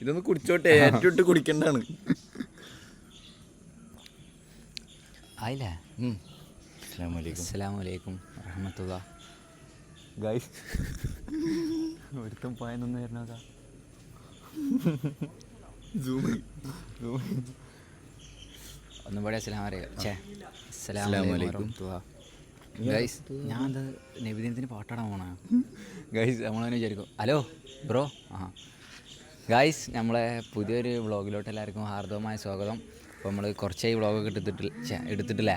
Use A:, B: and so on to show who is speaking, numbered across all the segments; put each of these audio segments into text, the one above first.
A: ഇതൊന്ന് കുടിച്ചോട്ടെ. ഏറ്റവും കുടിക്കേണ്ടതാണ്.
B: ആയില്ലേ?
A: അസ്സലാമലൈക്കും. ഗൈസ് ഒരുത്തം
B: അസ്സലാം അറിയാം ഗൈസ് ഞാൻ നബിദിനത്തിന് പാട്ടാടാൻ പോണ? ഗൈസ് നമ്മളെ വിചാരിക്കും. Hello bro? ആ ഗൈസ് നമ്മളെ പുതിയൊരു വ്ളോഗിലോട്ട് എല്ലാവർക്കും ഹാർദവമായ സ്വാഗതം. അപ്പോൾ നമ്മൾ കുറച്ചായി വ്ളോഗൊക്കെ എടുത്തിട്ടില്ല എടുത്തിട്ടില്ല. എടുത്തിട്ടില്ലേ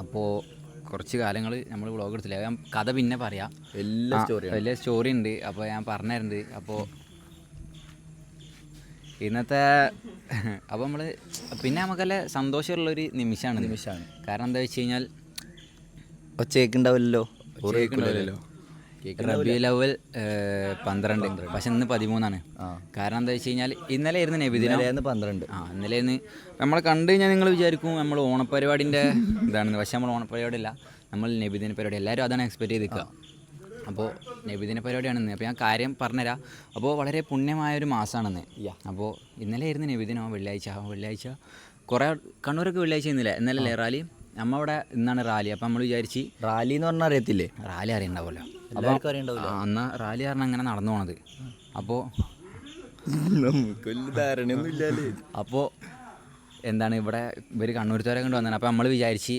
B: അപ്പോൾ കുറച്ച് കാലങ്ങൾ നമ്മൾ വ്ളോഗ് എടുത്തില്ല. ഞാൻ കഥ പിന്നെ പറയാം.
A: എല്ലാ
B: ആ,
A: സ്റ്റോറിയാണ്
B: വലിയ സ്റ്റോറി ഉണ്ട്. അപ്പോൾ ഞാൻ പറഞ്ഞുതരുന്നുണ്ട് അപ്പോൾ ഇന്നത്തെ അപ്പോൾ നമ്മൾ പിന്നെ നമുക്കല്ല സന്തോഷമുള്ളൊരു നിമിഷമാണ്.
A: നിമിഷമാണ്.
B: കാരണം എന്താ വെച്ച് കഴിഞ്ഞാൽ
A: ഒച്ചയ്ക്കുണ്ടാവില്ലല്ലോ
B: കേൾക്കുന്നുണ്ടല്ലോ റബി ലവൽ പന്ത്രണ്ട്. പക്ഷെ ഇന്ന് പതിമൂന്നാണ്. കാരണം എന്താ വെച്ച് കഴിഞ്ഞാൽ ഇന്നലെ ആയിരുന്നു നബിദിനം
A: പന്ത്രണ്ട്.
B: ആ ഇന്നലെ ഇന്ന് നമ്മൾ കണ്ടു കഴിഞ്ഞാൽ നിങ്ങൾ വിചാരിക്കും നമ്മൾ ഓണപ്പരിപാടിന്റെ ഇതാണ്. പക്ഷെ നമ്മൾ ഓണപ്പരിപാടി അല്ല നമ്മൾ നബിദിന പരിപാടി. എല്ലാവരും അതാണ് എക്സ്പെക്ട് ചെയ്ത് നിൽക്കുക അപ്പോൾ നബിദിന പരിപാടിയാണ് ഇന്ന്. അപ്പോൾ ഞാൻ കാര്യം പറഞ്ഞുതരാം. അപ്പോൾ വളരെ പുണ്യമായ ഒരു മാസമാണെന്ന് അപ്പോൾ ഇന്നലെ ആയിരുന്നു നബിദിനം വെള്ളിയാഴ്ച. വെള്ളിയാഴ്ച കുറേ കണ്ണൂരൊക്കെ വെള്ളിയാഴ്ച ഇന്നില്ല ഇന്നലെ അല്ലേ റാലി? നമ്മ അവിടെ ഇന്നാണ് റാലി. അപ്പോൾ നമ്മൾ വിചാരിച്ച്
A: റാലി എന്ന് പറഞ്ഞാൽ അറിയത്തില്ലേ?
B: റാലി
A: അറിയണ്ടാവില്ല
B: ആ, എന്നാ റാലി കാരണം അങ്ങനെ നടന്നു പോണത്. അപ്പോ
A: അപ്പോ വലിയ ധാരണയൊന്നും ഇല്ലല്ലേ
B: അപ്പോൾ എന്താണ് ഇവിടെ ഇവർ കണ്ണൂരത്തോരെ കൊണ്ട് വന്നത് അപ്പോൾ നമ്മൾ വിചാരിച്ച്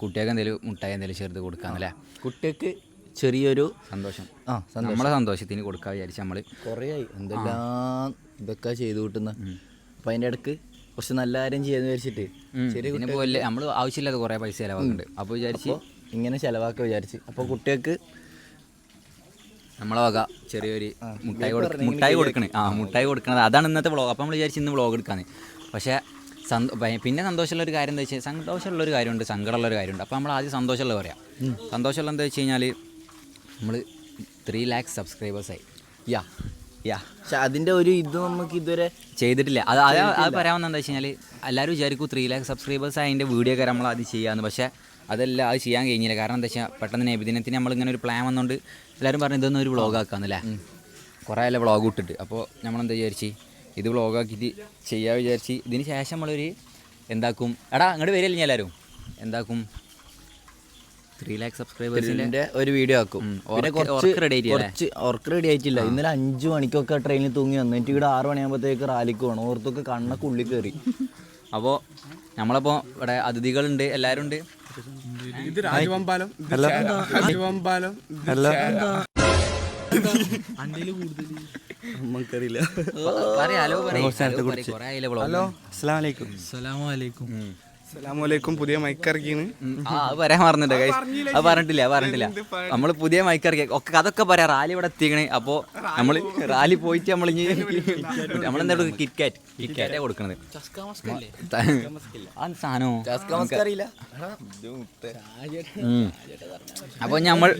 B: കുട്ടികൾക്ക് എന്തെങ്കിലും മുട്ടായി എന്തെങ്കിലും ചെറുത് കൊടുക്കാന്നല്ലേ?
A: കുട്ടികൾക്ക് ചെറിയൊരു
B: സന്തോഷം.
A: ആ
B: നമ്മളെ സന്തോഷത്തിന് കൊടുക്കാൻ വിചാരിച്ച് നമ്മൾ
A: ആയി എന്തെല്ലാം ഇതൊക്കെ ചെയ്തു കൂട്ടുന്ന. അപ്പം അതിന്റെ ഇടയ്ക്ക് കുറച്ച് നല്ല കാര്യം ചെയ്യാന്ന് വിചാരിച്ചിട്ട് ചെറിയ
B: നമ്മൾ ആവശ്യമില്ലാതെ കുറേ പൈസ ചിലവാക്കുന്നുണ്ട്. അപ്പോൾ വിചാരിച്ച്
A: ഇങ്ങനെ ചിലവാക്ക വിചാരിച്ച്. അപ്പോൾ കുട്ടികൾക്ക്
B: നമ്മളെ വക ചെറിയൊരു മുട്ടായി കൊടുക്ക മുട്ടായി കൊടുക്കണേ. ആ മുട്ടായി കൊടുക്കണത്. അതാണ് ഇന്നത്തെ വ്ളോഗ് അപ്പോൾ നമ്മൾ വിചാരിച്ച് ഇന്ന് വ്ളോഗ് എടുക്കാന്ന്. പക്ഷേ സന്തോ പിന്നെ സന്തോഷമുള്ള ഒരു കാര്യം എന്താ വെച്ചാൽ സന്തോഷമുള്ള ഒരു കാര്യമുണ്ട് സങ്കടമുള്ള ഒരു കാര്യമുണ്ട്. അപ്പോൾ നമ്മൾ ആദ്യം സന്തോഷമുള്ള പറയാം. സന്തോഷമുള്ള എന്താ വെച്ച് കഴിഞ്ഞാൽ നമ്മൾ ത്രീ ലാക്സ് സബ്സ്ക്രൈബേഴ്സായി
A: യാ. യാ. പക്ഷെ അതിന്റെ ഒരു ഇത് നമുക്ക് ഇതുവരെ
B: ചെയ്തിട്ടില്ല. അത് അത് അത് പറയാമെന്ന് എന്താ വെച്ച് കഴിഞ്ഞാൽ എല്ലാവരും വിചാരിക്കും ത്രീ ലാക്ക് സബ്സ്ക്രൈബേഴ്സ് അതിന്റെ വീഡിയോ ഒക്കെ നമ്മൾ അത് ചെയ്യാമെന്ന് പക്ഷേ അതെല്ലാം അത് ചെയ്യാൻ കഴിഞ്ഞില്ല. കാരണം എന്താ വെച്ചാൽ പെട്ടെന്ന് നബിദിനത്തിന് നമ്മളിങ്ങനെ ഒരു പ്ലാൻ വന്നുകൊണ്ട് എല്ലാവരും പറഞ്ഞു ഇതൊന്നും ഒരു വ്ളോഗ് ആക്കാന്നല്ലേ? കുറേ അല്ല വ്ളോഗ് ഇട്ടിട്ട്. അപ്പോൾ നമ്മളെന്താ വിചാരിച്ച്? ഇത് വ്ളോഗ് ആക്കിയിട്ട് ചെയ്യാൻ വിചാരിച്ച് ഇതിന് ശേഷം നമ്മളൊരു എന്താക്കും? എടാ അങ്ങോട്ട് വരില്ല ഞാൻ എല്ലാവരും എന്താക്കും? ത്രീ ലാക്ക്
A: സബ്സ്ക്രൈബേഴ്സിന്റെ ഒരു വീഡിയോ ആക്കും. കുറച്ച്
B: ഉറക്ക
A: റെഡി ആയിട്ടില്ല. ഇന്നലെ അഞ്ച് മണിക്കൊക്കെ ട്രെയിനിൽ തൂങ്ങി വന്നിട്ട് ഇവിടെ ആറ് മണിയാകുമ്പോഴത്തേക്ക് റാലിക്ക് പോകണം ഓർത്തൊക്കെ കണ്ണൊക്കെ ഉള്ളിൽ കയറി
B: അപ്പോൾ നമ്മളപ്പോൾ ഇവിടെ അതിഥികളുണ്ട് എല്ലാവരും ഉണ്ട്
C: ഇത് രാജവമ്പാലം രാജവമ്പാലം ഇത്
A: നമുക്കറിയില്ല.
B: ഹലോ
C: അസ്സലാമലൈക്കും
D: അസ്സലാമലൈക്കും
C: അസ്സലാമലൈക്കും പുതിയ മൈക്ക് ഇറക്കിയാണ്
B: ആ അത് പറയാൻ പറഞ്ഞിട്ടുണ്ട് guys. അത് പറഞ്ഞിട്ടില്ല അത് പറഞ്ഞിട്ടില്ല. നമ്മൾ പുതിയ മൈക്ക് ഇറക്കി ഒക്കെ അതൊക്കെ പറയാം. റാലി ഇവിടെ എത്തിക്കണേ. അപ്പോൾ നമ്മൾ റാലി പോയിട്ട് നമ്മൾ ഇനി നമ്മളെന്താ കിറ്റ്കാറ്റ് കാറ്റ് കിറ്റ് കാറ്റേ കൊടുക്കണത്. ആ സാധനോ?
A: നമുക്കറിയില്ല
B: അപ്പോൾ നമ്മൾ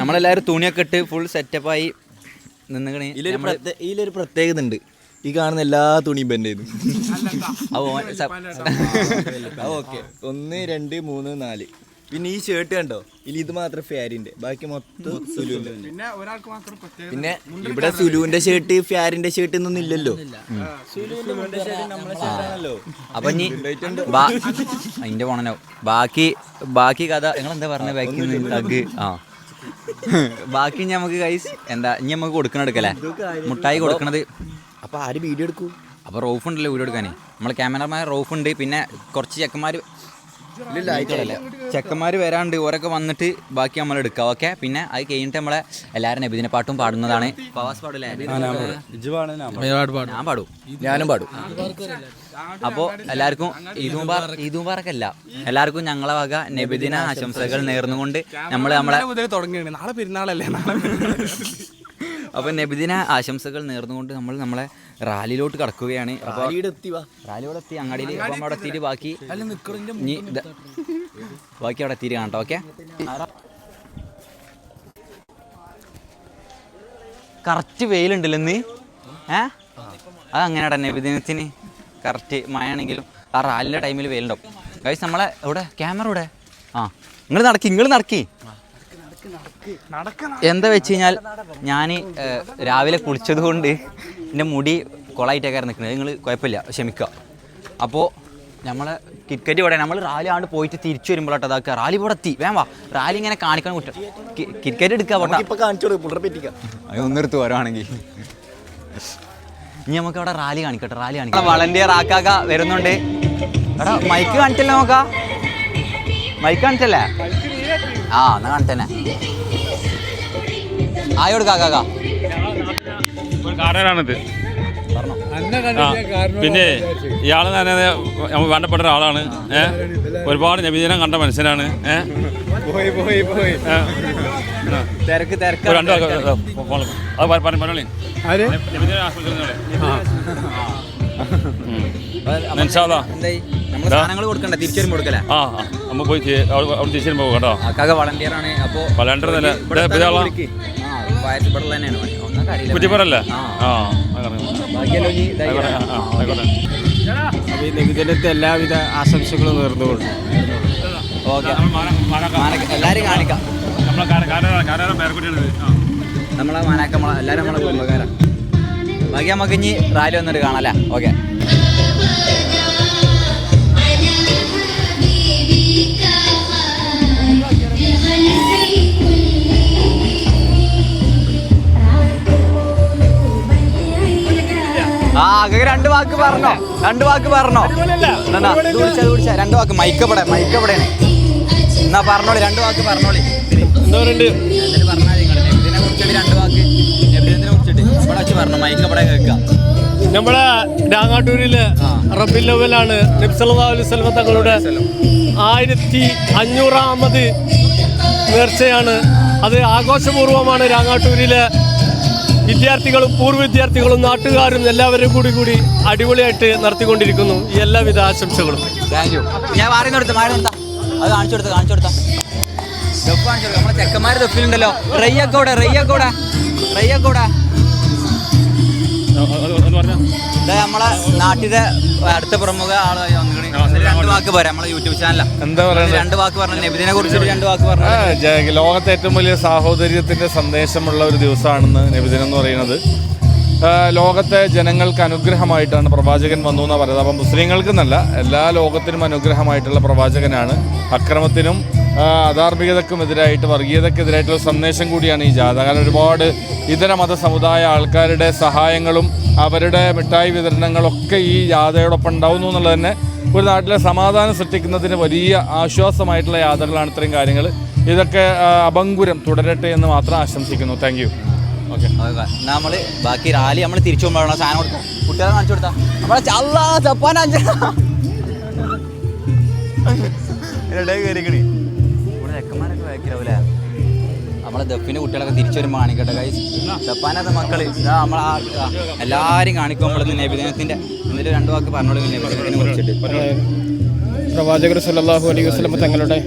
B: നമ്മളെല്ലാവരും തുണിയൊക്കെ ഇട്ട് ഫുൾ സെറ്റപ്പായി നിന്നുകണേ
A: ഇതിലൊരു പ്രത്യേകത ഉണ്ട്. ഈ കാണുന്ന എല്ലാ തുണിയും ബെൻഡ് ചെയ്തു. ഓക്കെ. ഒന്ന് രണ്ട് മൂന്ന് നാല്. പിന്നെ ഈ ഷർട്ട് കണ്ടോ? ഇനി ഇത് മാത്രം ഫാരിന്റെ ബാക്കി മൊത്തം സുലുവിന്റെ.
C: പിന്നെ ഒരാൾക്ക് മാത്രം പ്രത്യേക
A: പിന്നെ ഇവിടെ സുലുവിന്റെ ഷർട്ട് ഫാരിന്റെ ഷർട്ട് ഒന്നും ഇല്ലല്ലോ.
B: അപ്പൊ ഇനി അതിന്റെ പോണനോ ബാക്കി ബാക്കി കഥ നിങ്ങൾ എന്താ പറഞ്ഞ ബാക്കി തഗ്. ആ. ബാക്കി നമുക്ക് കൈസ് എന്താ ഇനി നമുക്ക് കൊടുക്കണെടുക്കല്ലേ മുട്ടായി കൊടുക്കണത്
A: അപ്പൊ ആര് വീഡിയോ എടുക്കൂ?
B: അപ്പോൾ റോഫ് ഉണ്ടല്ലോ വീഡിയോ എടുക്കാനേ. നമ്മളെ ക്യാമറമാൻ റോഫ് ഉണ്ട്. പിന്നെ കുറച്ച് ചെക്കന്മാർ ചെക്കന്മാർ വരാണ്ട് ഓരൊക്കെ വന്നിട്ട് ബാക്കി നമ്മൾ എടുക്കാം ഓക്കെ പിന്നെ അത് കഴിഞ്ഞിട്ട് നമ്മളെ എല്ലാവരും നബിദിന പാട്ടും പാടുന്നതാണ്. ഞാൻ പാടും.
A: ഞാനും പാടും.
B: അപ്പോൾ എല്ലാവർക്കും ഈദുംബാർ മുബാറക് ഈദ് മുബാറക് അല്ല എല്ലാവർക്കും ഞങ്ങളെ വക നബിദിന ആശംസകൾ നേർന്നുകൊണ്ട് നമ്മൾ നമ്മളെ
C: തുടങ്ങി തുടങ്ങിയാണ് നാളെ പെരുന്നാളല്ലേ? നാളെ
B: അപ്പോൾ നബിദിന ആശംസകൾ നേർന്നുകൊണ്ട് നമ്മൾ നമ്മളെ റാലിയിലോട്ട് കടക്കുകയാണ്.
A: റാലിയോടെ എത്തി
B: അങ്ങാടിയിൽ അപ്പം അവിടെ എത്തിയിട്ട് ബാക്കി ഇനി ബാക്കി അവിടെ എത്തിയിട്ട് കാണട്ടോ ഓക്കെ? കറക്റ്റ് വെയിലുണ്ടല്ലോ ഇന്ന്. ഏ? അത് അങ്ങനെ തന്നെ നബിദിനത്തിന്. കറക്റ്റ് മഴയാണെങ്കിലും ആ റാലിന്റെ ടൈമിൽ വെയിലുണ്ടാവും. കഴിച്ച് നമ്മളെ ഇവിടെ ക്യാമറ ഇവിടെ ആ നിങ്ങൾ നടക്കി നിങ്ങൾ നടക്കി. എന്താ വെച്ച് കഴിഞ്ഞാൽ ഞാൻ രാവിലെ കുളിച്ചത് കൊണ്ട് എന്റെ മുടി കൊളായിട്ടൊക്കെ നിൽക്കുന്നത്. നിങ്ങൾ കുഴപ്പമില്ല ക്ഷമിക്കുക. അപ്പോൾ നമ്മൾ ക്രിക്കറ്റ് ഇവിടെ നമ്മൾ റാലി ആണ്ട് പോയിട്ട് തിരിച്ചു വരുമ്പോഴാട്ടോ അതാക്കുക റാലി ഇവിടെ എത്തി. വേം വാ. റാലി ഇങ്ങനെ കാണിക്കണം കുറ്റം. ക്രിക്കറ്റ് എടുക്കുക ഒന്നെടുത്ത് വരുവാണെങ്കിൽ ഇനി നമുക്ക് അവിടെ റാലി കാണിക്കട്ടെ റാലി കാണിക്കാം വളണ്ടിയർ ആക്കാക്ക വരുന്നുണ്ട്. എടാ മൈക്ക് കാണിച്ചല്ലേ നോക്കാം മൈക്ക് കാണിച്ചല്ലേ? ആ എന്നാ കാണിച്ചന്നെ ആയോട് കാക്കാക്ക
E: ഒരു കാരണമാണിത്
B: പറഞ്ഞോ.
E: ആ പിന്നെ ഇയാൾ തന്നെ നമുക്ക് വേണ്ടപ്പെട്ട ഒരാളാണ്. ഏഹ് ഒരുപാട് നബിദിനം കണ്ട മനുഷ്യനാണ്. ഏഹ്
C: പോയി പോയി പോയി.
E: രണ്ട് അത് പറഞ്ഞോളി. നബിദിനം. ആ, പോയി ചെ- അവിടെ അവിടെ തിരിച്ചു പോകും കേട്ടോ.
B: വളണ്ടിയർ ആണ്. അപ്പോ
E: വളണ്ടിയർ
B: ആ
C: എല്ലാവിധ ആശംസകളും നേർന്നുകൊണ്ട്.
B: എല്ലാരും കാണിക്കാം.
E: നമ്മളെ
B: മാനാക്കമ്മള എല്ലാരും നമ്മളെ കുടുംബക്കാരാ. ബാക്കി നമുക്ക് ഇനി റാലി വന്നിട്ട് കാണാല്ലേ ഓക്കെ. ആ രണ്ട് വാക്ക് പറഞ്ഞോ? രണ്ട് വാക്ക് പറഞ്ഞോ? എന്നാ, ഇത് പിടിച്ചാ. രണ്ട് വാക്ക് മൈക്കപ്പെടെ മൈക്കപ്പെടേനെ എന്നാ പറഞ്ഞോളി രണ്ട് വാക്ക് പറഞ്ഞോളി. എന്നിട്ട് പറഞ്ഞാൽ നിങ്ങൾ ഇതിനെ കുറിച്ചിട്ട് രണ്ട് വാക്ക് ഇവിടെ മൈക്ക് പറഞ്ഞു മൈക്കപ്പെടെ കേൾക്കാം.
F: നമ്മുടെ
B: രാങ്ങാട്ടൂരിൽ.
F: റബിൽ ലെവലാണ് നബ്സല്ലാ അലൈഹി സ്വലമ തങ്ങളുടെ ആയിരത്തി അഞ്ഞൂറാമത് നേർച്ചയാണ്. അത് ആഘോഷപൂർവമാണ് രാങ്ങാട്ടൂരിലെ വിദ്യാർത്ഥികളും പൂർവ വിദ്യാർത്ഥികളും നാട്ടുകാരും എല്ലാവരും കൂടി കൂടി അടിപൊളിയായിട്ട് നടത്തിക്കൊണ്ടിരിക്കുന്നു. എല്ലാവിധ ആശംസകളും.
B: താങ്ക് യു ഞാൻ മാറി നിർത്താം മാറി നിർത്താം അത് കാണിച്ചു കൊടുത്ത കാണിച്ചു കൊടുത്താ. ദഫ് കാണിച്ചു കൊടുക്കാം. നമ്മളെ ചെക്കന്മാർ ദഫിലുണ്ടല്ലോ റയ്യക്കോടെ റയ്യക്കോടെ റയ്യക്കോടെ. നമ്മളെ നാട്ടിലെ അടുത്ത പ്രമുഖ ആളായി രണ്ട് വാക്ക് പറയാം നമ്മളെ യൂട്യൂബ് ചാനലാ
G: എന്താ പറയുക
B: രണ്ട് വാക്ക് പറഞ്ഞു നബിദിനെ കുറിച്ച് രണ്ട് വാക്ക് പറഞ്ഞു
G: ലോകത്തെ ഏറ്റവും വലിയ സാഹോദര്യത്തിന്റെ സന്ദേശമുള്ള ഒരു ദിവസമാണെന്ന് നബിദിനം എന്ന് പറയുന്നത്. ലോകത്തെ ജനങ്ങൾക്ക് അനുഗ്രഹമായിട്ടാണ് പ്രവാചകൻ വന്നു എന്നാണ് പറയുന്നത്. അപ്പം മുസ്ലിങ്ങൾക്കെന്നല്ല എല്ലാ ലോകത്തിനും അനുഗ്രഹമായിട്ടുള്ള പ്രവാചകനാണ്. അക്രമത്തിനും അധാർമികതക്കും എതിരായിട്ട് വർഗീയതക്കെതിരായിട്ടുള്ള സന്ദേശം കൂടിയാണ് ഈ ജാഥ. കാരണം ഒരുപാട് ഇതര മത സമുദായ ആൾക്കാരുടെ സഹായങ്ങളും അവരുടെ മിഠായി വിതരണങ്ങളൊക്കെ ഈ ജാഥയോടൊപ്പം ഉണ്ടാവുന്നു എന്നുള്ളത് തന്നെ ഒരു നാട്ടിലെ സമാധാനം സൃഷ്ടിക്കുന്നതിന് വലിയ ആശ്വാസമായിട്ടുള്ള യാത്രകളാണ് ഇത്രയും കാര്യങ്ങൾ ഇതൊക്കെ അപങ്കുരം തുടരട്ടെ എന്ന് മാത്രം ആശംസിക്കുന്നു. താങ്ക് യു ഓക്കെ
B: നമ്മൾ ബാക്കി റാലി നമ്മൾ തിരിച്ചു പോകുമ്പോഴാണ് സാധനം കൊടുക്കാം? കുട്ടികളെ കാണിച്ചു കൊടുത്താൽ നമ്മളെ ചല്ല ചപ്പാൻ അഞ്ച. ബാക്കിലാവൂലേ നമ്മളെ ദഫിന്റെ കുട്ടികളൊക്കെ തിരിച്ചു വരുമ്പോൾ കാണിക്കട്ടെ കൈ ദഫാനത്തെ മക്കൾ ഇതാ എല്ലാവരും കാണിക്കും നമ്മൾ നബിദിനത്തിന്റെ. എന്നിട്ട് രണ്ടു വാക്ക് പറഞ്ഞോളൂ നബിദിനത്തിനെ കുറിച്ചിട്ട്.
F: പ്രവാചകർ അലൈഹി വസല്ലം തങ്ങളുടെ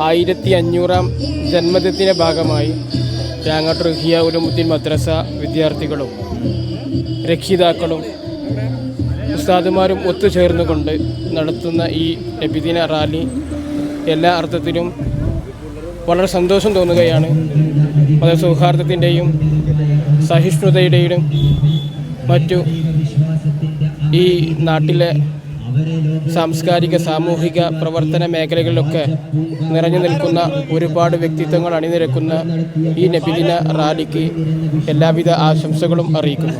F: ആയിരത്തി അഞ്ഞൂറാം ജന്മദിനത്തിന്റെ ഭാഗമായി രാങ്ങാട്ട് റുഹിയ ഉലമുദ്ദീൻ മദ്രസ വിദ്യാർത്ഥികളും രക്ഷിതാക്കളും ഉസ്താദുമാരും ഒത്തുചേർന്നുകൊണ്ട് നടത്തുന്ന ഈ നബിദിന റാലി എല്ലാ അർത്ഥത്തിലും വളരെ സന്തോഷം തോന്നുകയാണ്. മത സൗഹാർദ്ദത്തിന്റെയും സഹിഷ്ണുതയുടെയും മറ്റു ഈ നാട്ടിലെ സാംസ്കാരിക സാമൂഹിക പ്രവർത്തന മേഖലകളിലൊക്കെ നിറഞ്ഞു നിൽക്കുന്ന ഒരുപാട് വ്യക്തിത്വങ്ങൾ അണിനിരക്കുന്ന ഈ നബിദിന റാലിക്ക് എല്ലാവിധ ആശംസകളും അറിയിക്കുന്നു.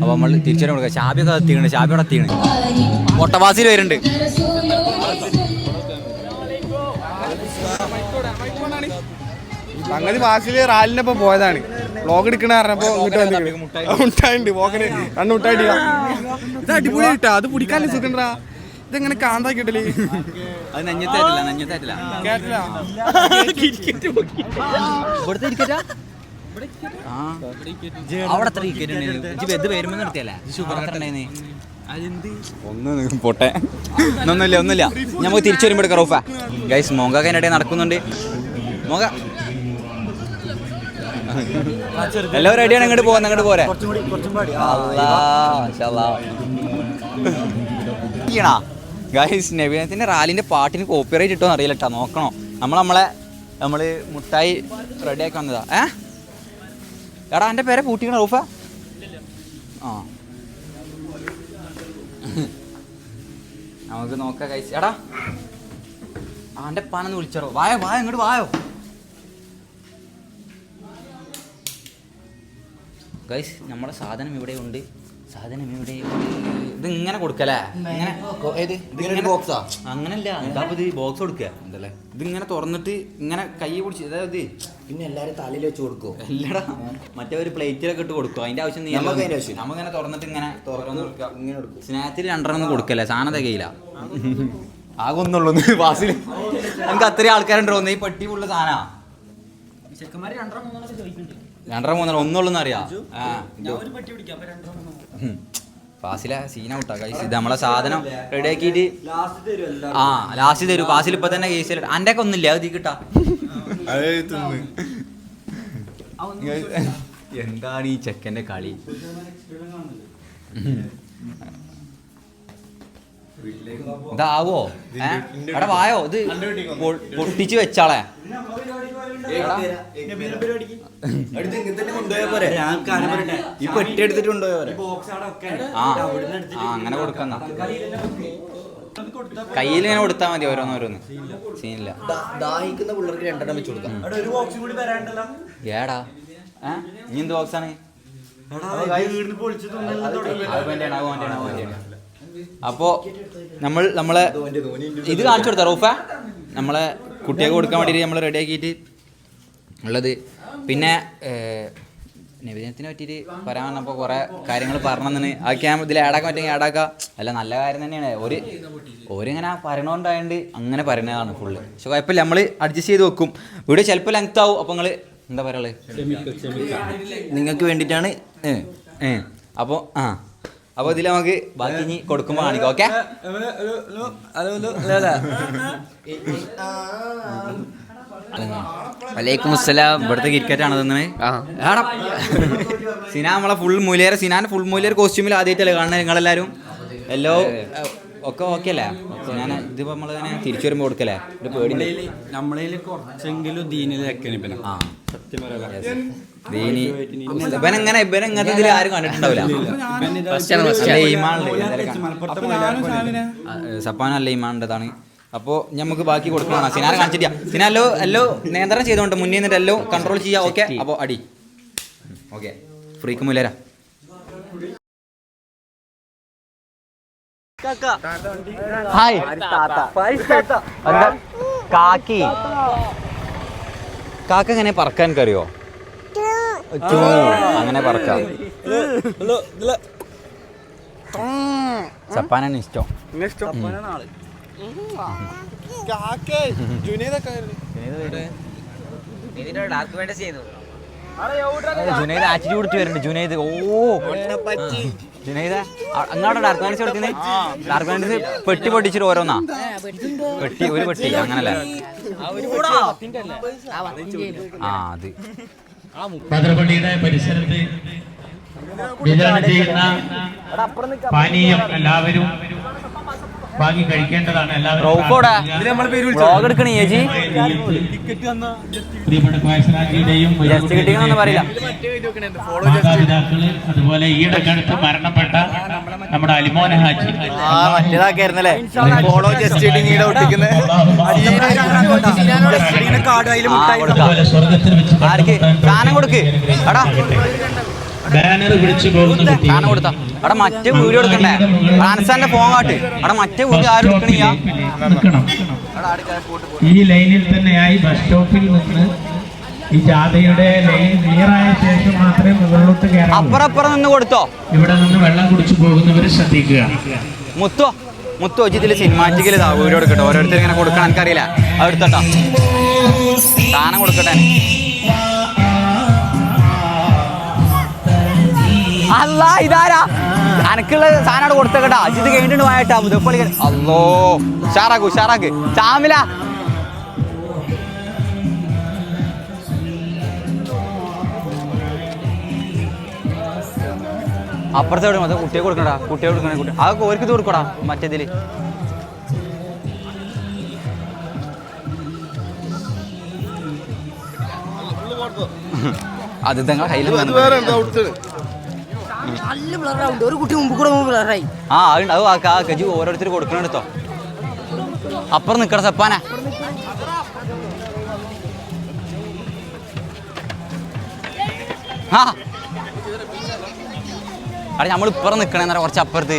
B: അപ്പൊ നമ്മൾ തിരിച്ചു കൊടുക്കാം ഷാബിയൊക്കെ ഷാബി ഷാബിയോടെ എത്തിയാണ് ഒട്ടവാസിയിൽ വരുന്നുണ്ട്.
C: സംഗതി വാസിൽ റാലിനൊപ്പം പോയതാണ്. വ്ളോഗ് എടുക്കണ പറഞ്ഞപ്പോ ഇങ്ങോട്ട് വന്നിട്ട് മുട്ടായിണ്ട് പോക്കന് രണ്ട് മുട്ടായിട്ട് ഇത് അടിപൊളി കിട്ടാ അത് പിടിക്കാനും സുഖണ്ടാ. ഇതെങ്ങനെ കാന്താക്കിട്ടല്ലേ
B: അവിടെ എത്ര ടിക്കറ്റ് ഉണ്ട്? ഇത് വരുമ്പോ നിർത്തിയല്ലേ? ഷുഗർ എത്ര ഉണ്ടായിരുന്നേ ഒന്ന് പോട്ടെ. ഒന്നുമില്ല ഒന്നുമില്ല. നമുക്ക് തിരിച്ചു വരുമ്പോൾ എടുക്കാം റൂഫ. ഗൈസ് മോങ്ക നടക്കുന്നുണ്ട്. മോങ്ക. എല്ലാവരും റെഡിയാണ് ഇങ്ങോട്ട് പോകുന്നത് അങ്ങോട്ട് പോരെ. ഈണാ ഗൈസ് നവീനത്തിന്റെ റാലിന്റെ പാട്ടിന് കോപ്പിറൈറ്റ് ഇട്ടോ അറിയില്ല കേട്ടോ നോക്കണോ. നമ്മൾ നമ്മളെ നമ്മൾ മുട്ടായി റെഡി ആക്കി വന്നതാ. ഏ? എടാ എന്റെ പേരെ പൂട്ടിക്കണ റൂഫ? ആ. നമുക്ക് നോക്കാം കഴിച്ച് എടാ. ആന്റെ പാനൊന്ന് വിളിച്ചോ വായോ വായോ ഇങ്ങോട്ട് വായോ. ഗൈസ് നമ്മുടെ സാധനം ഇവിടെ ഉണ്ട്. സാധനം ഇവിടെ ഇത് ഇങ്ങനെ കൊടുക്കല്ലേ? ഇങ്ങനെ ഏത്? ഇതിങ്ങനെ ബോക്സാ അങ്ങനല്ല. എന്താ ഇത് ബോക്സ് കൊടുക്കുക? എന്തല്ലേ ഇതിങ്ങനെ തുറന്നിട്ട് ഇങ്ങനെ കൈ പിടിച്ച് അതായത്
A: പിന്നെ എല്ലാരും തലയിൽ വെച്ച് കൊടുക്കും?
B: എല്ലടാ മറ്റേ ഒരു പ്ലേറ്റിലൊക്കെ ഇട്ട് കൊടുക്കും? അതിന്റെ ആവശ്യം നീ
A: നമുക്ക് അതിന്റെ ആവശ്യം.
B: നമുക്കിങ്ങനെ തുറന്നിട്ട് ഇങ്ങനെ തുറന്ന്
A: ഇങ്ങനെ കൊടുക്കും.
B: സ്നേഹത്തിൽ രണ്ടെണ്ണം കൊടുക്കല്ലേ? സാധനം തികയില്ല. ആകൊന്നുള്ളൂ വാസിൽ. നമുക്ക് അത്രയും ആൾക്കാരുണ്ടോ? ഈ പെട്ടി ഫുള്ള് സാധനാ. രണ്ടര മൂന്നര ഒന്നുള്ളൂ അറിയാം. ഫാസില സീന വിട്ടാ കൈസ് ഇത് നമ്മളെ സാധനം റെഡി ആക്കിയിട്ട് ആ ലാസ്റ്റ് തരൂ. ഫാസിൽ ഇപ്പൊ തന്നെ കേസിൽ അന്റെ ഒക്കെ ഒന്നില്ല അത് കിട്ടാ എന്താണ് ഈ ചെക്കന്റെ കളി? ഇതാവോ? എടാ വായോ ഇത് പൊട്ടിച്ചു വെച്ചാളെ.
A: ഈ പെട്ടി എടുത്തിട്ട് കൊണ്ടുപോയ പോരെ?
B: ആ. ആ അങ്ങനെ കൊടുക്കുന്ന കയ്യിൽ ഇങ്ങനെ കൊടുത്താൽ മതി ഓരോന്നോരോന്ന്. സീനില്ല.
A: ദാ- ദാഹിക്കുന്ന പിള്ളേർക്ക് രണ്ടെണ്ണം വെച്ച് കൊടുക്കാം.
B: ഏടാ. ഏഹ് ഇനി എന്ത് ബോക്സാണ് അപ്പോ നമ്മൾ നമ്മളെ ഇത് കാണിച്ചു കൊടുത്ത റൂഫ? നമ്മളെ കുട്ടികൾക്ക് കൊടുക്കാൻ വേണ്ടിയിട്ട് നമ്മൾ റെഡിയാക്കിയിട്ട് ഉള്ളത്. പിന്നെ നിവേദനത്തിന് പറ്റിയിട്ട് പറയാൻ വന്നപ്പോൾ കുറേ കാര്യങ്ങൾ പറഞ്ഞതെന്ന് ആ ഞാൻ ഇതിൽ ആഡാക്കാൻ പറ്റുമെങ്കിൽ ആഡാക്കാം അല്ല നല്ല കാര്യം തന്നെയാണ്. ഒരു ഓരിങ്ങനെ പറയണോണ്ടായതുകൊണ്ട് അങ്ങനെ പറയുന്നതാണ് ഫുള്ള് പക്ഷെ കുഴപ്പമില്ല നമ്മൾ അഡ്ജസ്റ്റ് ചെയ്ത് വെക്കും. വീഡിയോ ചിലപ്പോൾ ലെങ്ത് ആവും. അപ്പോൾ നിങ്ങൾ എന്താ പറയുള്ളത്
A: നിങ്ങൾക്ക് വേണ്ടിയിട്ടാണ് ഏ.
B: ഏ അപ്പോൾ ആ. അപ്പോൾ ഇതിൽ നമുക്ക് ബാക്കി ഇനി കൊടുക്കുമ്പോ കാണിക്കാം ഓക്കെ? വലൈക്കും അസ്സലാം. ഇവിടുത്തെ ക്രിക്കറ്റ് ആണ് തന്നെ സിനാ നമ്മളെ ഫുൾ മൂലിയർ സിനാൻ ഫുൾ മൂലിയർ കോസ്റ്റ്യൂമിൽ ആദ്യമായിട്ടല്ലേ കാണുന്നത് നിങ്ങളെല്ലാരും? എല്ലോ ഒക്കെ ഓക്കെ അല്ലേ? ഞാൻ ഇതിപ്പോ നമ്മൾ തന്നെ തിരിച്ചു വരുമ്പോൾ കൊടുക്കല്ലേ? ഒരു പേടിയില്ല
D: നമ്മളതിൽ കുറച്ചെങ്കിലും പിന്നെ
B: ആ. Yes. ദീനി ഇവൻ എങ്ങനെ ഇവൻ എങ്ങനത്തെ ഇതിൽ ആരും കണ്ടിട്ടുണ്ടാവില്ല സപ്പാൻ നല്ല ഈമാണ്ടതാണ് അപ്പോൾ നമുക്ക് ബാക്കി കൊടുക്കണം. സിനാർ കാണിച്ചിട്ടില്ല. സിനാലോ എല്ലോ എല്ലോ നിയന്ത്രണം ചെയ്തോണ്ട് മുന്നേ നിന്നിട്ട് എല്ലോ കൺട്രോൾ ചെയ്യാ. ഓക്കെ അപ്പോൾ അടി. ഓക്കെ ഫ്രീക്ക് മുല്ലേരാ ഹായ്. കാക്കി. കാക്ക എങ്ങനെ പറക്കാൻ കറിയോ? അങ്ങനെ പറക്കാം. ചപ്പാനാണ് ഇഷ്ടം. ജുനൈദ് ആറ്റിറ്റ്യൂഡ് കൊടുത്ത് വരുന്നുണ്ട്. ജുനൈദ് ഓ. ജുനൈദ് ഡാർക്ക് ഡാർക്ക് പെട്ടി പൊട്ടിച്ചിട്ട് ഓരോന്നാ? പെട്ടി ഒരു പെട്ടി അങ്ങനല്ലേ? ആ
H: പരിസരത്ത് വിതരണം ചെയ്യുന്ന പാനീയം എല്ലാവരും വാങ്ങി കഴിക്കേണ്ടതാണ് മാതാപിതാക്കൾ അതുപോലെ ഈയിടക്കടുത്ത് മരണപ്പെട്ട നമ്മുടെ അലിമോൻ ഹാജി
A: മറ്റേതാക്കായിരുന്നല്ലേ ഫോളോ.
H: അതുപോലെ സ്വർഗത്തിൽ വെച്ച്
B: ആർക്ക് കൊടുക്ക്
H: ബാനർ പിടിച്ചു പോകുന്ന കുട്ടി
B: അവിടെ മറ്റേ വീഡിയോ എടുക്കണ്ടേ? അനസാന്റെ ഫോൺ കാട്ട്. അവിടെ മറ്റേ വീഡിയോ ആരും എടുക്കണില്ല.
H: ഈ ലൈനിൽ തന്നെയായി ബസ് സ്റ്റോപ്പിൽ നിന്ന് ഈ ജാഥയുടെ ലൈൻ ക്ലിയർ ആയ ശേഷം മാത്രമേ മുകളിലോട്ട് കയറാം
B: അപ്പറപ്പുറം അപ്പുറം നിന്ന് കൊടുത്തോ?
H: ഇവിടെ നിന്ന് വെള്ളം കുടിച്ചു പോകുന്നവർ ശ്രദ്ധിക്കുക.
B: മുത്തോ? മുത്തോ ഇതിൽ സിനിമാറ്റിക്കൽ ഇതാ വീഡിയോ എടുക്കട്ടെ. ഓരോരുത്തർ ഇങ്ങനെ കൊടുക്കണം. എനിക്കറിയില്ല. അത് എടുത്തട്ടോ. സാധനം കൊടുക്കട്ടെ. അല്ല ഇതാരാ? അനക്കുള്ള സാധനമാണ് കൊടുത്തേക്കട്ടാ. അജിത് കഴിഞ്ഞിട്ട് വായിട്ടാ. മുതപ്പള്ളി അല്ലോ ഉഷാറാക്ക് ഉഷാറാക്ക്. ചാമില. അപ്പുറത്തെ എവിടെ അത് കുട്ടിയെ കൊടുക്കണടാ. കുട്ടിയെ കൊടുക്കണേ കുട്ടി അതൊക്കെ ഓർക്ക് കൊടുക്കടാ മറ്റേതിൽ അത് തങ്ങൾ കയ്യിൽ
I: നല്ല ബ്ലറാവുണ്ട് ഒരു കുട്ടി മുമ്പ് കൂടെ ബ്ലറായി
B: ആ അതുണ്ട്. അത് ആക്ക കജി ഓരോരുത്തർ കൊടുക്കണെടുത്തോ അപ്പുറം നിക്കണ സപ്പാന. ആ. അവിടെ നമ്മൾ ഇപ്പുറം നിക്കണേ എന്നറിയാം കുറച്ച് അപ്പുറത്ത്.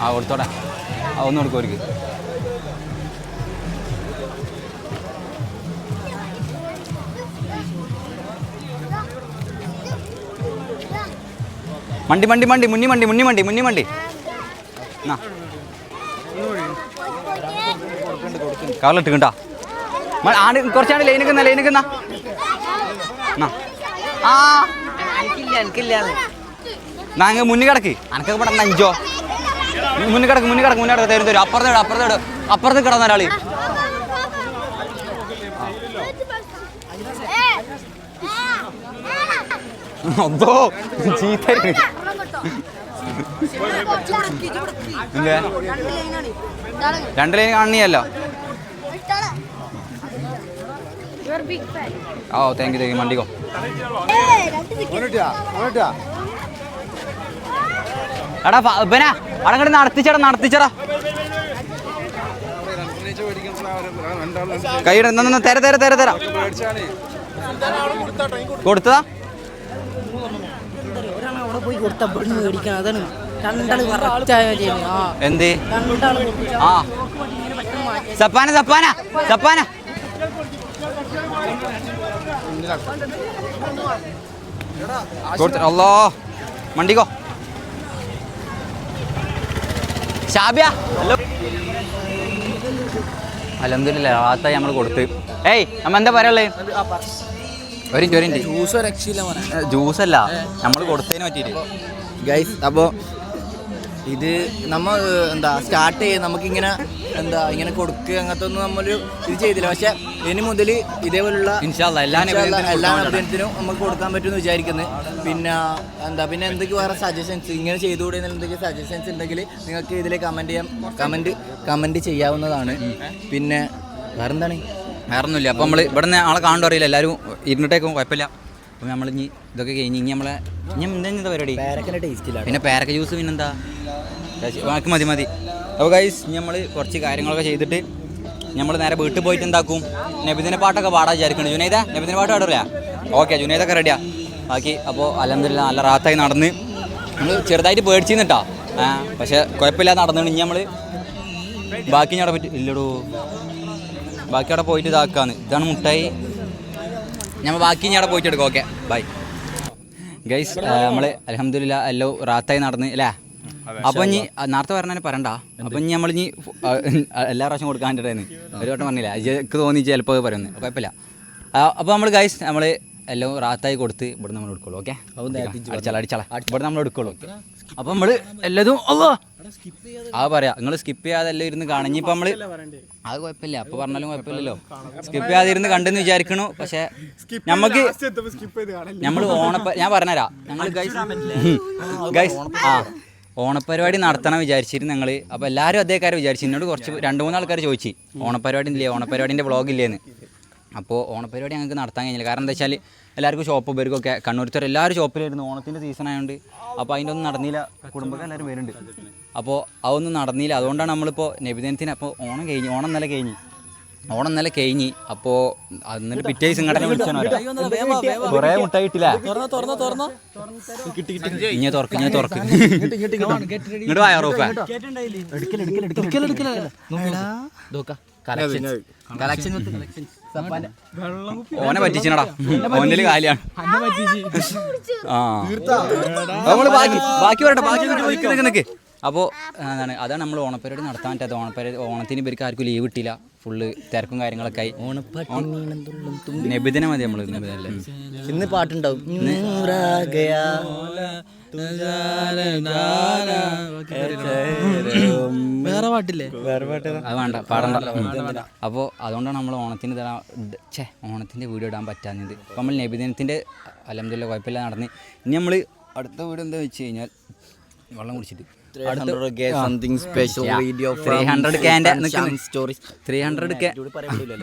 B: ആ കൊടുത്തോടെ. ആ ഒന്ന് കൊടുക്കും അവർക്ക് മണ്ടി മണ്ടി മണ്ടി മുന്നി മണ്ടി മുന്നി മണ്ടി മുന്നി മണ്ടി. കവറിലിട്ട് കണ്ടാ നിന്ന ലൈനിൽ നിന്നാ എന്നാ. ആ. നാ അങ്ങ് മുന്നിൽ കിടക്ക്. അനക്കൊക്കെ ഇവിടെ അഞ്ചോ. മുന്നിൽ കിടക്ക് മുന്നിൽ കിടക്ക് മുന്നിൽ കിടക്ക്. തരും തരും അപ്പുറത്ത് ഇടും അപ്പുറത്ത് ഇടും അപ്പുറത്ത് കിടന്ന ഒരാൾ. അപ്പോ ചീത്ത എന്താ രണ്ട് ലൈൻ കാണണിയല്ലോ ഓ താങ്ക് യു താങ്ക് യു മണ്ടിക്കോ. എടാ ഇവനാ. അവിടെ അങ്ങോട്ട് നടത്തിച്ചടാ നടത്തിച്ചടാ. കൈയുടെ തര തര തര തര. കൊടുത്തതാ?
I: കൊടുത്ത പെണ്ണ് മേടിക്കണം. അതാണ് രണ്ടാൾ കറക്റ്റായ ആ.
B: എന്തേ?
I: രണ്ടാൾ
B: ആ. സപ്പാന സപ്പാന സപ്പാന. കൊടുത്ത അല്ലോ മണ്ടിക്കോ. ഷാബിയ. ഹലോ. അലഹമില്ല റാത്ത നമ്മൾ കൊടുത്ത്. ഏയ് നമ്മ എന്താ പറയുള്ളേ ഒരു മിനിറ്റ് ഒരു മിനിറ്റ് ജ്യൂസ് അല്ല നമ്മൾ കൊടുത്തതിന് പറ്റിയിട്ട്.
A: ഗൈസ് അപ്പോൾ ഇത് നമ്മൾ എന്താ സ്റ്റാർട്ട് ചെയ്ത് നമുക്കിങ്ങനെ എന്താ ഇങ്ങനെ കൊടുക്കുക അങ്ങനത്തെ ഒന്നും നമ്മൾ ഇത് ചെയ്തില്ല. പക്ഷെ ഇനി മുതൽ ഇതേപോലുള്ള
B: എല്ലാ നിവേദനത്തിനും
A: നമുക്ക് കൊടുക്കാൻ പറ്റുമെന്ന് വിചാരിക്കുന്നത് പിന്നെ എന്താ പിന്നെ എന്തൊക്കെ വേറെ സജഷൻസ് ഇങ്ങനെ ചെയ്തുകൂടെ എന്തൊക്കെ സജഷൻസ് ഉണ്ടെങ്കിൽ നിങ്ങൾക്ക് ഇതിൽ കമന്റ് ചെയ്യാം. കമന്റ് കമന്റ് ചെയ്യാവുന്നതാണ്. പിന്നെ വേറെന്താണ്?
B: വേറൊന്നുമില്ല. അപ്പോൾ നമ്മൾ ഇവിടെ നിന്ന് ആളെ കാണണ്ടോ അറിയില്ല. എല്ലാവരും ഇരുന്നിട്ടേക്കും കുഴപ്പമില്ല. അപ്പോൾ നമ്മൾ ഇനി ഇതൊക്കെ കഴിഞ്ഞ് ഇനി നമ്മളെ ഇനി എന്താ പരിപാടി? പിന്നെ പേരക്ക ജ്യൂസ് പിന്നെന്താ? ബാക്കി മതി മതി. അപ്പോൾ ഗൈസ് ഇനി നമ്മൾ കുറച്ച് കാര്യങ്ങളൊക്കെ ചെയ്തിട്ട് നമ്മൾ നേരെ വീട്ടിൽ പോയിട്ട് എന്താക്കും? നബിദിനെ പാട്ടൊക്കെ പാടാൻ വിചാരിക്കണം. ജുനൈദ നബിദിനെ പാട്ട് പാടില്ല ഓക്കെ ജുനൈദൊക്കെ റെഡിയാ ബാക്കി അപ്പോൾ അലഹമില്ല നല്ല റാത്തായി നടന്ന്. നമ്മൾ ചെറുതായിട്ട് പേടിച്ചു നിട്ടാ ആ പക്ഷേ കുഴപ്പമില്ലാതെ നടന്നു ഇനി നമ്മൾ ബാക്കി ഞാൻ പറ്റി ഇല്ലടോ. ബാക്കി അവിടെ പോയിട്ട് ഇതാക്കാന്ന്. ഇതാണ് മുട്ടായി. ഞമ്മ ബാക്കി ഞാൻ അവിടെ പോയിട്ട് എടുക്കാം. ഓക്കെ ബൈ ഗൈസ് നമ്മൾ അലഹമില്ല എല്ലോ റാത്തായി നടന്ന് അല്ലേ? അപ്പൊ ഇനി നേരത്തെ പറഞ്ഞാൽ പറയണ്ട? അപ്പൊ ഇനി നമ്മളിനി ഇനി എല്ലാ പ്രാവശ്യം കൊടുക്കാൻ വേണ്ടിട്ടായിരുന്നു. ഒരു വട്ടം പറഞ്ഞില്ല? എനിക്ക് തോന്നി ചിലപ്പോൾ പറയുന്നത് കുഴപ്പമില്ല. അപ്പൊ നമ്മൾ ഗൈസ് നമ്മൾ എല്ലാം റാത്തായി കൊടുത്ത് ഇവിടെ നമ്മൾ എടുക്കുള്ളൂ ഓക്കെ അടിച്ചാള അടിച്ചാള ഇവിടെ നമ്മൾ എടുക്കുള്ളൂ. അപ്പോൾ നമ്മൾ എല്ലാതും അല്ലോ ആ പറയാ. നിങ്ങൾ സ്കിപ്പ് ചെയ്യാതെ എല്ലാം ഇരുന്ന് കാണും. ഇനിയിപ്പോൾ നമ്മൾ അത് കുഴപ്പമില്ല. അപ്പോൾ പറഞ്ഞാലും കുഴപ്പമില്ലല്ലോ. സ്കിപ്പ് ചെയ്യാതെ ഇരുന്ന് കണ്ടെന്ന് വിചാരിക്കണു. പക്ഷേ നമുക്ക് നമ്മൾ ഓണപ്പ ഞാൻ പറഞ്ഞുതരാം ഞങ്ങൾ ഗൈസ് ഗൈസ് ആ. ഓണപ്പരിപാടി നടത്തണം വിചാരിച്ചിരുന്നു ഞങ്ങൾ അപ്പോൾ എല്ലാവരും അതേക്കാരും വിചാരിച്ചു. എന്നോട് കുറച്ച് രണ്ട് മൂന്ന് ആൾക്കാർ ചോദിച്ചു. ഓണപ്പരിപാടി ഇല്ലേ? ഓണപ്പരിപാടിന്റെ വ്ളോഗ് ഇല്ലേന്ന്. അപ്പോൾ ഓണപ്പരിപാടി ഞങ്ങൾക്ക് നടത്താൻ കഴിഞ്ഞില്ല. കാരണം എന്താ വെച്ചാൽ എല്ലാവർക്കും ഷോപ്പ് പേർക്കൊക്കെ കണ്ണൂരത്തർ എല്ലാവരും ഷോപ്പിലായിരുന്നു ഓണത്തിന്റെ സീസൺ ആയതുകൊണ്ട് അപ്പോൾ അതിന്റെ ഒന്നും നടന്നില്ല. കുടുംബക്കാർ എല്ലാവരും വരുന്നുണ്ട്. അപ്പോൾ അതൊന്നും നടന്നില്ല. അതുകൊണ്ടാണ് നമ്മളിപ്പോൾ നബിദിനത്തിന് അപ്പോൾ ഓണം കഴിഞ്ഞ്. ഓണം നില കഴിഞ്ഞ്. ഓണം നില കഴിഞ്ഞ്. അപ്പോൾ എന്നിട്ട് പിറ്റേ ദിവസം ഇങ്ങോട്ട് വിളിച്ചോ കുറേ മുട്ട കിട്ടില്ല ഇങ്ങനെ തുറക്ക് ഇങ്ങനെ തുറക്ക്. ഇങ്ങോട്ട് കളക്ഷൻ റൂപ്പ ഓനെ പറ്റിച്ചിനടാ ഓനിൽ കാലിയാണ്. ആ. നമ്മൾ ബാക്കി ബാക്കി പറയട്ടെ ബാക്കി നിക്ക് നിക്ക് അപ്പോൾ എന്താണ് അതാണ് നമ്മൾ ഓണപ്പരിപാടി നടത്താൻ പറ്റാത്ത ഓണപ്പരിപാടി ഓണത്തിന് ഇവർക്ക് ആർക്കും ലീവ് കിട്ടില്ല ഫുള്ള് തിരക്കും കാര്യങ്ങളൊക്കെ ആയി. നബിദിന മതി നമ്മൾ നബിദിനല്ലേ
A: ഇന്ന് പാട്ടുണ്ടാവും. നൂറാകയാ
I: വേറെ പാട്ട്
B: അത് വേണ്ട പാടണ്ട. അപ്പോൾ അതുകൊണ്ടാണ് നമ്മൾ ഓണത്തിന് ഇതാ ഛേ ഓണത്തിന്റെ വീഡിയോ ഇടാൻ പറ്റാഞ്ഞത്. അപ്പോൾ നമ്മൾ നബിദിനത്തിന്റെ അലഹമില്ല കുഴപ്പമില്ല നടന്ന് ഇനി നമ്മൾ അടുത്ത വീഡിയോ എന്താ വെച്ച് കഴിഞ്ഞാൽ വെള്ളം കുടിച്ചിട്ട്.
A: Something special video
B: three hundred ക്യാന്റെ
A: story
B: three hundred K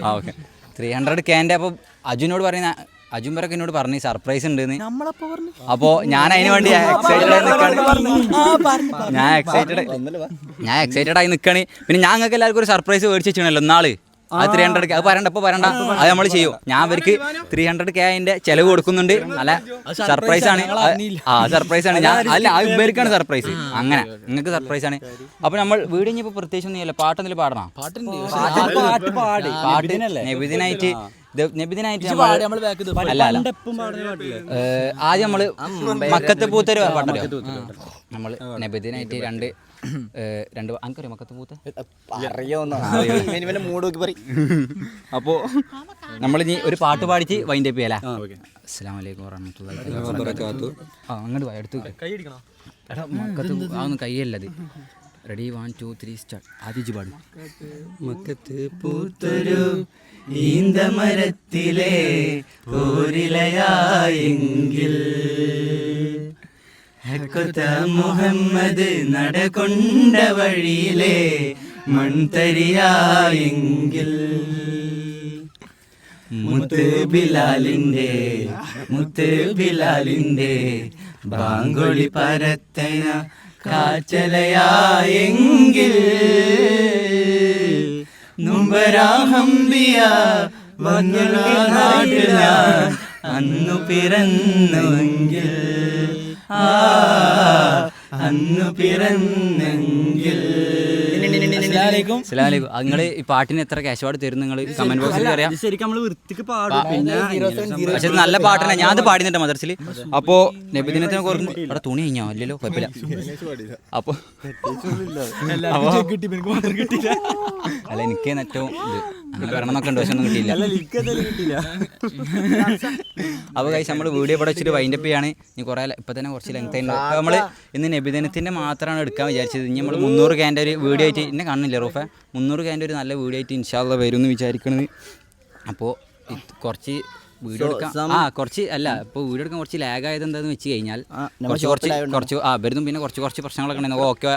B: ആ ഓക്കെ ത്രീ ഹൺഡ്രഡ് ക്യാന്റെ അപ്പോൾ അജുനോട് പറയുന്ന അജുംബരൊക്കെ എന്നോട് പറഞ്ഞു സർപ്രൈസ് ഉണ്ടെന്ന്. അപ്പോ ഞാൻ അതിന് വേണ്ടി എക്സൈറ്റഡ് ആയി നിൽക്കാണ് ഞാൻ എക്സൈറ്റഡ് ഞാൻ എക്സൈറ്റഡ് ആയി നിൽക്കാണ് പിന്നെ ഞങ്ങൾക്ക് എല്ലാവർക്കും ഒരു സർപ്രൈസ് മേടിച്ച് വെച്ചിട്ടുണ്ടല്ലോ നാൾ അത് ത്രീ ഹൺഡ്രഡ് അത് പറയണ്ട ഇപ്പൊ പറയണ്ട. അത് നമ്മൾ ചെയ്യും. ഞാൻ അവർക്ക് ത്രീ ഹൺഡ്രഡ് കെ അതിന്റെ ചെലവ് കൊടുക്കുന്നുണ്ട്. അല്ല സർപ്രൈസ് ആണ്. ആ സർപ്രൈസ് ആണ്. ഞാൻ അല്ല ആ ഇവർക്കാണ് സർപ്രൈസ് അങ്ങനെ നിങ്ങൾക്ക് സർപ്രൈസ് ആണ്. അപ്പൊ നമ്മൾ വീട് കഴിഞ്ഞപ്പോ പ്രത്യേകിച്ച് ഒന്നും ഇല്ല പാട്ടെന്തെങ്കിലും പാടണം? പാട്ട് നബിദിനായിട്ട് ആദ്യം നമ്മൾ മക്കത്ത് പൂത്തൊരു പാട്ടല്ലോ നമ്മൾ നബിദിനായിട്ട് രണ്ട് രണ്ട് അനക്കറിയോ മക്കത്ത് പൂത്ത?
J: അറിയോന്ന്? മൂഡ് നോക്കി പറയും.
B: അപ്പോൾ നമ്മൾ ഇനി ഒരു പാട്ട് പാടിച്ച് വൈൻഡ് അപ്പ് ചെയ്യാ അസ്സാം വലൈക്കും വറഹ്മത്തുള്ളാഹി വബറകാതുഹു. അങ്ങോട്ട് വാ കൈ എടാ മക്കത്ത് അതൊന്നും കൈയല്ലത്. അത് ready one two three start ആദ്യം പാടും.
J: മക്കത്ത് പൂത്തൊരു ഈന്തമരത്തിലെ പോരിലയായെങ്കിൽ മുഹമ്മദ് നടകൊണ്ട വഴിയിലെ മൺതരിയായെങ്കിൽ മുത്ത് ബിലാലിന്റെ മുത്ത് ബിലാലിന്റെ ബാങ്കൊളി പരത്തന കാച്ചലയായെങ്കിൽ നുംബരാഹംബിയ വന്നുള്ള അന്നു പിറന്നുവെങ്കിൽ ആ അന്നു പിറന്നെങ്കിൽ.
B: അസ്സലാമലൈക്കും നിങ്ങൾ ഈ പാട്ടിന് എത്ര ക്യാഷ് പാട് തരും നിങ്ങൾ കമന്റ് ബോക്സിൽ അറിയാം.
D: ശരിക്കും നമ്മൾ വൃത്തിക്ക് പാടും.
B: പക്ഷെ നല്ല പാട്ടാണ്. ഞാൻ അത് പാടിയിട്ടുണ്ട് മദർസിൽ. അപ്പോ നബിദിനത്തിനെ കുറച്ച് അവിടെ തുണി കഴിഞ്ഞോ? അല്ലല്ലോ കുഴപ്പമില്ല. അപ്പൊ അല്ല എനിക്ക് ഏറ്റവും ഇത് അങ്ങനെ വരണം എന്നൊക്കെ ഉണ്ട് പക്ഷെ ഒന്നും കിട്ടിയില്ല.
D: അപ്പൊ
B: അപ്പോൾ കഴിച്ച് നമ്മൾ വീഡിയോ ഇവിടെ വെച്ചിട്ട് വൈൻഡ് അപ്പ് ചെയ്യാണ്. ഇനി കുറെ ഇപ്പൊ തന്നെ കുറച്ച് ലെങ്ത് ഉണ്ട് നമ്മൾ നമ്മൾ ഇന്ന് നബിദിനത്തിന്റെ മാത്രമാണ് എടുക്കാൻ വിചാരിച്ചത്. ഇനി നമ്മൾ മുന്നൂറ് ക്യാന്റെ ഒരു വീഡിയോ ആയിട്ട് എന്നെ കാണുന്നില്ല റൂഫെ? മുന്നൂറ് കൈന്റെ ഒരു നല്ല വീഡിയോ ആയിട്ട് ഇൻഷാല്ല വരും എന്ന് വിചാരിക്കണത് അപ്പോൾ കുറച്ച് വീഡിയോ എടുക്കാം ആ കുറച്ച് അല്ല ഇപ്പോൾ വീഡിയോ എടുക്കാൻ കുറച്ച് ലാഗ് ആയത് എന്താണെന്ന് വെച്ച് കഴിഞ്ഞാൽ കുറച്ച് കുറച്ച് കുറച്ച് ആ വരുന്നു. പിന്നെ കുറച്ച് കുറച്ച് പ്രശ്നങ്ങളൊക്കെ ഉണ്ടായിരുന്നു ഓക്കെ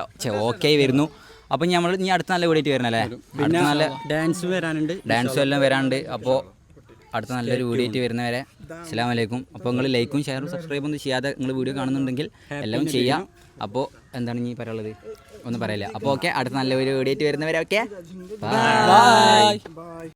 B: ഓക്കെ ആയി വരുന്നു. അപ്പം നമ്മൾ ഇനി അടുത്ത നല്ല വീഡിയോ ആയിട്ട് വരണല്ലേ അടുത്ത നല്ല
D: ഡാൻസ് വരാനുണ്ട്.
B: ഡാൻസും എല്ലാം വരാനുണ്ട്. അപ്പോൾ അടുത്ത നല്ലൊരു വീഡിയോ ആയിട്ട് വരുന്നവരെ അസ്സാം വലൈക്കും അപ്പോൾ നിങ്ങൾ ലൈക്കും ഷെയറും സബ്സ്ക്രൈബും ഒന്നും ചെയ്യാതെ നിങ്ങൾ വീഡിയോ കാണുന്നുണ്ടെങ്കിൽ എല്ലാം ചെയ്യാം. അപ്പോൾ എന്താണ് ഇനി പറയാനുള്ളത്? ഒന്നും പറയില്ല. അപ്പോൾ ഓക്കെ അടുത്ത നല്ല ഒരു വീഡിയോ ആയിട്ട് വരുന്നവരെ ഓക്കെ ബൈ